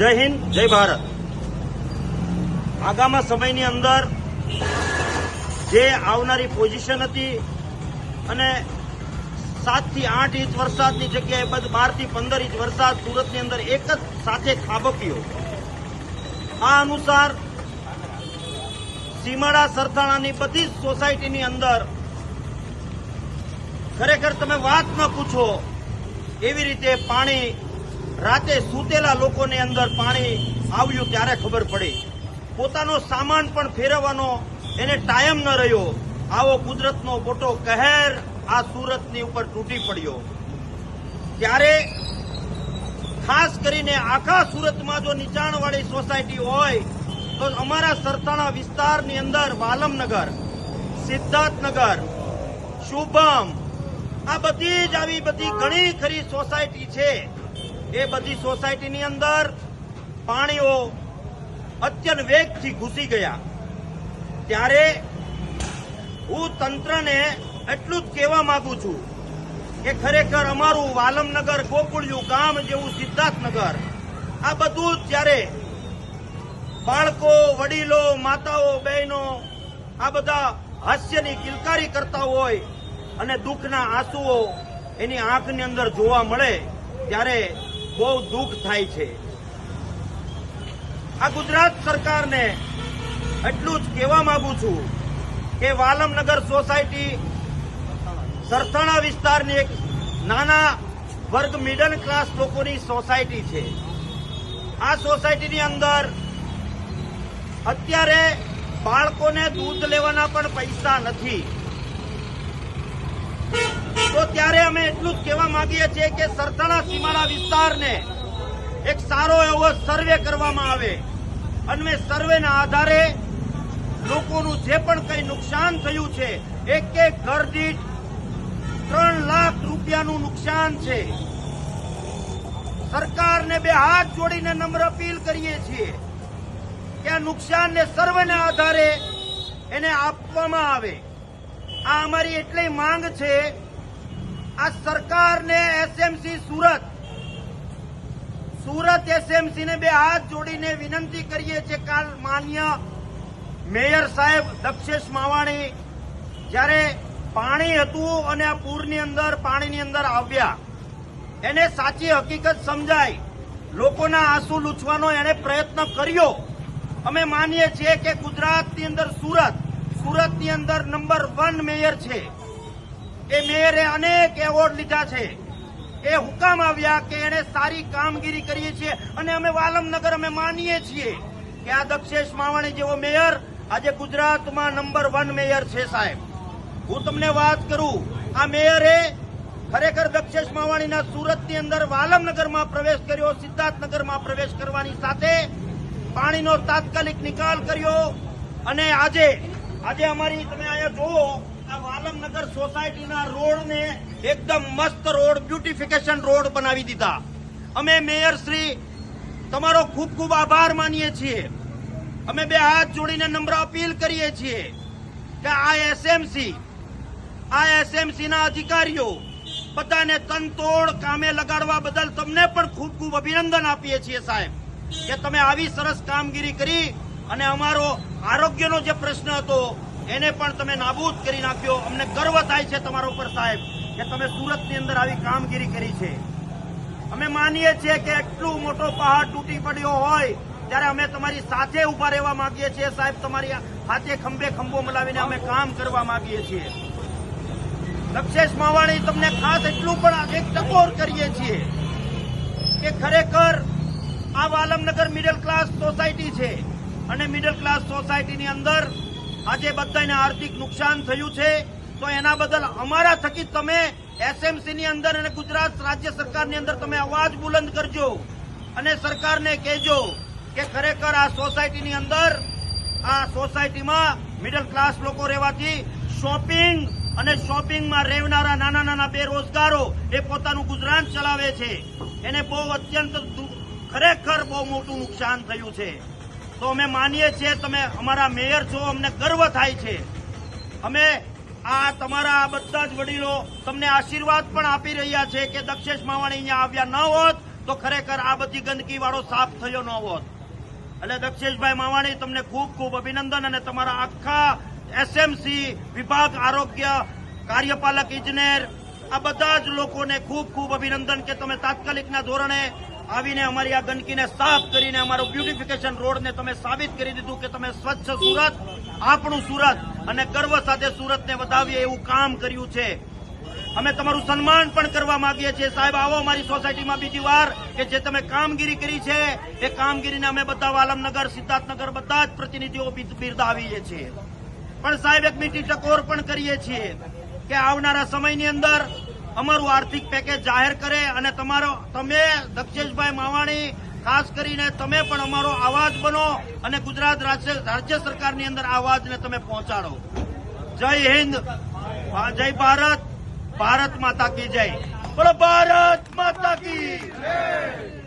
જય હિન્દ, જય ભારત. આગામી સમયની અંદર જે આવનારી પોઝિશન હતી અને સાતથી આઠ ઇંચ વરસાદની જગ્યાએ બારથી પંદર ઇંચ વરસાદ સુરતની અંદર એક જ સાથે ખાબક્યો. આ અનુસાર સીમાડા સરથાણાની બધી જ સોસાયટીની અંદર ખરેખર તમે વાત ન પૂછો એવી રીતે પાણી રાતે સૂતેલા લોકોને અંદર પાણી આવ્યું ત્યારે ખબર પડી. પોતાનો સામાન પણ ફેરવવાનો એને ટાઈમ ન રહ્યો. આવો કુદરતનો મોટો કહેર આ સુરતની ઉપર તૂટી પડ્યો. ત્યારે ખાસ કરીને આખા સુરતમાં જો નીચાણવાળી સોસાયટી હોય, તો અમારા સરથાણા વિસ્તારની અંદર વાલમનગર, સિદ્ધાર્થનગર, શુભમ, આ બધી જ આવી બધી ઘણી ખરી સોસાયટી છે. એ બધી સોસાયટીની અંદર પાણીઓ અત્યંત વેગથી ઘૂસી ગયા. ત્યારે હું તંત્રને એટલું જ કહેવા માંગુ છું કે ખરેખર અમારું વાલમનગર ગોકુળિયું ગામ જેવું સિદ્ધાર્થનગર, આ બધું જ્યારે બાળકો, વડીલો, માતાઓ, બહેનો આ બધા હાસ્યની કિલકારી કરતા હોય અને દુઃખના આંસુઓ એની આંખની અંદર જોવા મળે, ત્યારે બહુ દુઃખ થાય છે. આ ગુજરાત સરકારને એટલું જ કહેવા માંગુ છું કે વાલમનગર સોસાયટી સરથાણા વિસ્તારની એક નાના વર્ગ મિડલ ક્લાસ લોકોની સોસાયટી છે. આ સોસાયટીની અંદર અત્યારે બાળકોને દૂધ લેવાના પણ પૈસા નથી. તો ત્યારે અમે એટલું જ કહેવા માંગીએ છીએ કે સરથાણા સીમાડા વિસ્તારને એક સારો એવો સર્વે કરવામાં આવે. અને સર્વેના આધારે લોકોનું જે પણ કંઈ નુકસાન થયું છે, એક એક ઘર દીઠ ત્રણ લાખ રૂપિયાનું નુકસાન છે. સરકારને બે હાથ જોડીને નમ્ર અપીલ કરીએ છીએ કે આ નુકસાનને સર્વેના આધારે એને આપવામાં આવે. આ અમારી એટલી માંગ છે આ સરકારને એસએમસી સુરત સુરત એસએમસીને બે હાથ જોડીને વિનંતી કરીએ છીએ. કાલ માન્ય મેયર સાહેબ દક્ષેશ માવાણી, જ્યારે પાણી હતું અને આ પૂરની અંદર, પાણીની અંદર આવ્યા, એને સાચી હકીકત સમજાય. લોકોના આંસુ લૂછવાનો એણે પ્રયત્ન કર્યો. અમે માનીએ છીએ કે ગુજરાતની અંદર સુરત, સુરતની અંદર નંબર વન મેયર છે. એ મેયરે અનેક એવોર્ડ લીધા છે. એ હુકામ આવ્યા કે એને સારી કામગીરી કરીએ છીએ અને અમે વાલમનગર અમે માનીએ છીએ કે આ દક્ષેશ માવાણી જેવો મેયર આજે ગુજરાતમાં નંબર વન મેયર છે સાહેબ. હું તમને વાત કરું, આ મેયરે ખરેખર દક્ષેશ માવાણીના સુરતની અંદર વાલમનગરમાં પ્રવેશ કર્યો, સિદ્ધાર્થનગરમાં પ્રવેશ કરવાની સાથે પાણીનો તાત્કાલિક નિકાલ કર્યો અને આજે આજે અમારી, તમે અહીંયા જુઓ, આ વાલમનગર સોસાયટીના રોડને એકદમ મસ્ત રોડ બ્યુટિફિકેશન રોડ બનાવી દીધા. અમે મેયર શ્રી, તમારો ખૂબ ખૂબ આભાર માનીએ છીએ. અમે બે હાથ જોડીને નમ્ર અપીલ કરીએ છીએ કે આ એસએમસી આ એસએમસીના અધિકારીઓ બધાને તનતોડ કામે લગાડવા બદલ તમને પણ ખૂબ ખૂબ અભિનંદન આપીએ છીએ સાહેબ. કે તમે આવી સરસ કામગીરી કરી અને અમારો આરોગ્યનો જે પ્રશ્ન હતો એને પણ તમે નાબૂદ કરી નાખ્યો. અમને ગર્વ થાય છે તમારા ઉપર સાહેબ, કે તમે સુરતની અંદર આવી કામગીરી કરી છે. અમે માનીએ છીએ કે એટલું મોટો પહાડ તૂટી પડ્યો હોય, ત્યારે અમે તમારી સાથે ઊભા રહેવા માંગીએ છીએ. સાહેબ, તમારી હાથે ખંભે ખંભો મલાવીને અમે કામ કરવા માંગીએ છીએ. લક્ષેશ માવાણી, તમને ખાસ એટલું પણ એક ટકોર કરીએ છીએ કે ખરેખર આ વાલમનગર મિડલ ક્લાસ સોસાયટી છે. અને મિડલ ક્લાસ સોસાયટીની અંદર આજે બધાને આર્થિક નુકસાન થયું છે, તો એના બદલ અમારા થકી તમે એસએમસીની અંદર અને ગુજરાત રાજ્ય સરકારની અંદર તમે અવાજ બુલંદ કરજો અને સરકારને કહેજો કે ખરેખર આ સોસાયટીની અંદર, આ સોસાયટીમાં મિડલ ક્લાસ લોકો રહેવાથી શોપિંગ અને શોપિંગમાં રહેનારા નાના નાના બેરોજગારો એ પોતાનું ગુજરાન ચલાવે છે. એને બહુ અત્યંત ખરેખર બહુ મોટું નુકસાન થયું છે. તો અમે માનીએ છીએ, તમે અમારા મેયર છો, અમને ગર્વ થાય છે. અમે આ તમારા બધા જ વડીલો તમને આશીર્વાદ પણ આપી રહ્યા છે કે દક્ષેશ માવાણી અહીંયા આવ્યા ન હોત, તો ખરેખર આ બધી ગંદકી વાળો સાફ થયો ન હોત. એટલે દક્ષેશભાઈ માવાણી, તમને ખૂબ ખૂબ અભિનંદન અને તમારા આખા એસએમસી વિભાગ આરોગ્ય કાર્યપાલક, ઇજનેર, આ બધા જ લોકોને ખૂબ ખૂબ અભિનંદન કે તમે તાત્કાલિકના ધોરણે આવીને અમારી આ ગંદકીને સાફ કરીને અમારો બ્યુટિફિકેશન રોડને તમે સાબિત કરી દીધું કે તમે સ્વચ્છ સુરત, આપણું સુરત અને ગર્વ સાથે સુરતને વધાવીએ એવું કામ કર્યું છે. અમે તમારું સન્માન પણ કરવા માંગીએ છીએ. સાહેબ, આવો અમારી સોસાયટીમાં બીજી વાર કે જે તમે કામગીરી કરી છે, એ કામગીરીને અમે બધા વાલમનગર, સિદ્ધાર્થનગર બધા જ પ્રતિનિધિઓ બિર- બિરદાવીએ છીએ. પણ સાહેબ, એક મીઠી ટકોર પણ કરીએ છીએ કે આવનારા સમયની અંદર અમારું આર્થિક પેકેજ જાહેર કરે અને તમારો, તમે દક્ષેશભાઈ માવાણી, ખાસ કરીને તમે પણ અમારો અવાજ બનો અને ગુજરાત રાજ્ય સરકારની અંદર આ અવાજને તમે પહોંચાડો. જય હિન્દ જય ભારત ભારત માતા કી જય. બોલો, ભારત માતા કી